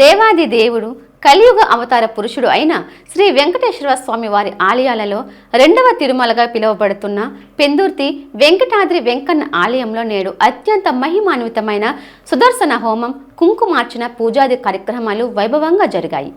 దేవాది దేవుడు కలియుగ అవతార పురుషుడు అయిన శ్రీ వెంకటేశ్వర స్వామి వారి ఆలయాలలో రెండవ తిరుమలగా పిలువబడుతున్న పెందుర్తి వెంకటాద్రి వెంకన్న ఆలయంలో నేడు అత్యంత మహిమాన్వితమైన సుదర్శన హోమం కుంకుమార్చన పూజాది కార్యక్రమాలు వైభవంగా జరిగాయి.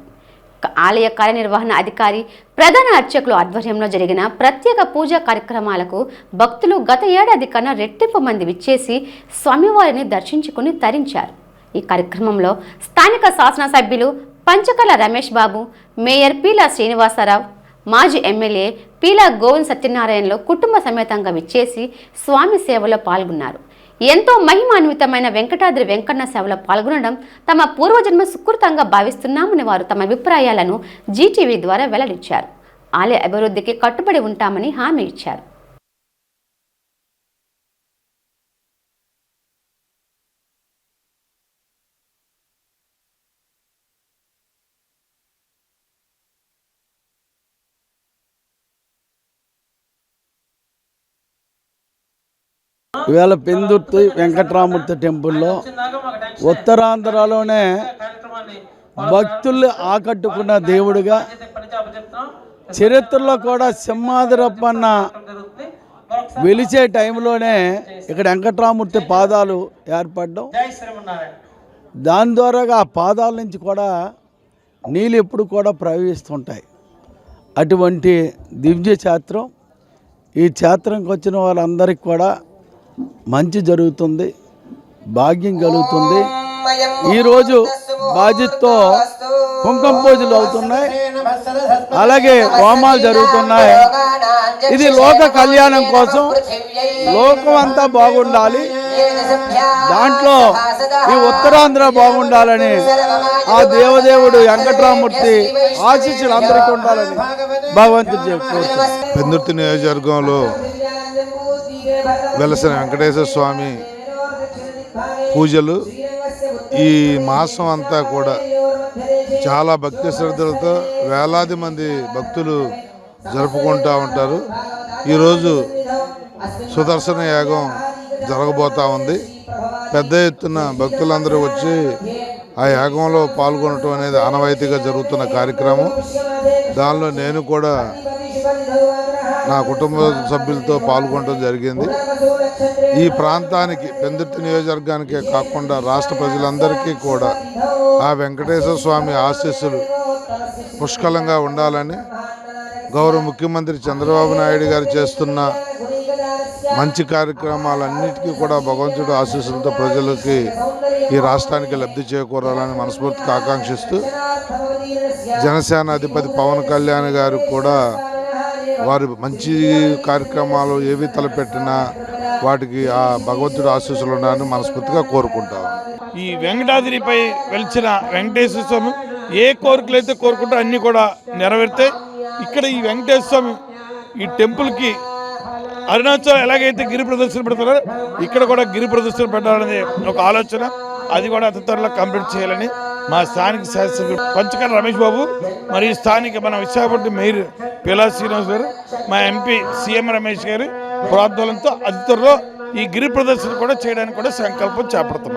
ఆలయ కార్యనిర్వహణ అధికారి ప్రధాన అర్చకులు ఆధ్వర్యంలో జరిగిన ప్రత్యేక పూజా కార్యక్రమాలకు భక్తులు గత ఏడాది కన్నా రెట్టింపు మంది విచ్చేసి స్వామివారిని దర్శించుకుని తరించారు. ఈ కార్యక్రమంలో స్థానిక శాసనసభ్యులు పంచకల రమేష్ బాబు మేయర్ పీల శ్రీనివాసరావు మాజీ ఎమ్మెల్యే పీల గోవింద్ సత్యనారాయణలో కుటుంబ సమేతంగా విచ్చేసి స్వామి సేవలో పాల్గొన్నారు. ఎంతో మహిమాన్వితమైన వెంకటాద్రి వెంకన్న సేవలో పాల్గొనడం తమ పూర్వజన్మ సుకృతంగా భావిస్తున్నామని వారు తమ అభిప్రాయాలను జీటీవీ ద్వారా వెల్లడించారు. ఆలయ అభివృద్ధికి కట్టుబడి ఉంటామని హామీ ఇచ్చారు. ఇవాళ పెందుర్తి వెంకటరామూర్తి టెంపుల్లో ఉత్తరాంధ్రలోనే భక్తుల్ని ఆకట్టుకున్న దేవుడిగా చరిత్రలో కూడా సింహాదిరప్పన్న వెలిచే టైంలోనే ఇక్కడ వెంకటరామూర్తి పాదాలు ఏర్పడడం. దాని ద్వారాగా ఆ పాదాల నుంచి కూడా నీళ్ళు ఎప్పుడు కూడా ప్రవహిస్తుంటాయి. అటువంటి దివ్య క్షేత్రం ఈ క్షేత్రంకి వచ్చిన వాళ్ళందరికీ కూడా మంచి జరుగుతుంది భాగ్యం కలుగుతుంది. ఈరోజు బాధ్యతతో కుంకుమ పూజలు అవుతున్నాయి. అలాగే హోమాలు జరుగుతున్నాయి. ఇది లోక కళ్యాణం కోసం లోకం అంతా బాగుండాలి. దాంట్లో ఈ ఉత్తరాంధ్ర బాగుండాలని ఆ దేవదేవుడు వెంకట్రామూర్తి ఆశీస్సులు అందరికీ ఉండాలని భగవంతుడు చెప్పుకోవచ్చు పెందుర్తి నియోజకవర్గంలో వెలసిన వెంకటేశ్వర స్వామి పూజలు ఈ మాసం అంతా కూడా చాలా భక్తి శ్రద్ధలతో వేలాది మంది భక్తులు జరుపుకుంటూ ఉంటారు. ఈరోజు సుదర్శన యాగం జరగబోతా ఉంది. పెద్ద ఎత్తున భక్తులందరూ వచ్చి ఆ యాగంలో పాల్గొనటం అనేది ఆనవాయితీగా జరుగుతున్న కార్యక్రమం. దానిలో నేను కూడా నా కుటుంబ సభ్యులతో పాల్గొనడం జరిగింది. ఈ ప్రాంతానికి పెందుర్తి నియోజకవర్గానికే కాకుండా రాష్ట్ర ప్రజలందరికీ కూడా ఆ వెంకటేశ్వర స్వామి ఆశీస్సులు పుష్కలంగా ఉండాలని గౌరవ ముఖ్యమంత్రి చంద్రబాబు నాయుడు గారు చేస్తున్న మంచి కార్యక్రమాలన్నిటికీ కూడా భగవంతుడు ఆశీస్సులతో ప్రజలకి ఈ రాష్ట్రానికి లబ్ధి చేకూరాలని మనస్ఫూర్తిగా ఆకాంక్షిస్తూ జనసేన అధిపతి పవన్ కళ్యాణ్ గారు కూడా వారు మంచి కార్యక్రమాలు ఏవి తలపెట్టినా వాటికి ఆ భగవంతుడు ఆశీస్సులు ఉండాలని మనస్ఫూర్తిగా కోరుకుంటాం. ఈ వెంకటాద్రిపై వెలిచిన వెంకటేశ్వర స్వామి ఏ కోరికలు అయితే కోరుకుంటో అన్నీ కూడా నెరవేర్తాయి. ఇక్కడ ఈ వెంకటేశ్వర స్వామి ఈ టెంపుల్కి అరుణాచలం ఎలాగైతే గిరి ప్రదర్శన పెడతారో ఇక్కడ కూడా గిరి ప్రదర్శన పెట్టాలనే ఒక ఆలోచన. అది కూడా అతి త్వరలో కంప్లీట్ చేయాలని మా స్థానిక శాసనసభ్యులు పంచకర రమేష్ బాబు మరియు స్థానిక మన విశాఖపట్నం మేయర్ పిలా శ్రీనివాస్ గారు మా ఎంపీ సీఎం రమేష్ గారి ప్రార్థనలతో అతి త్వరలో ఈ గిరి ప్రదర్శన కూడా చేయడానికి కూడా సంకల్పం చేపడుతున్నాం.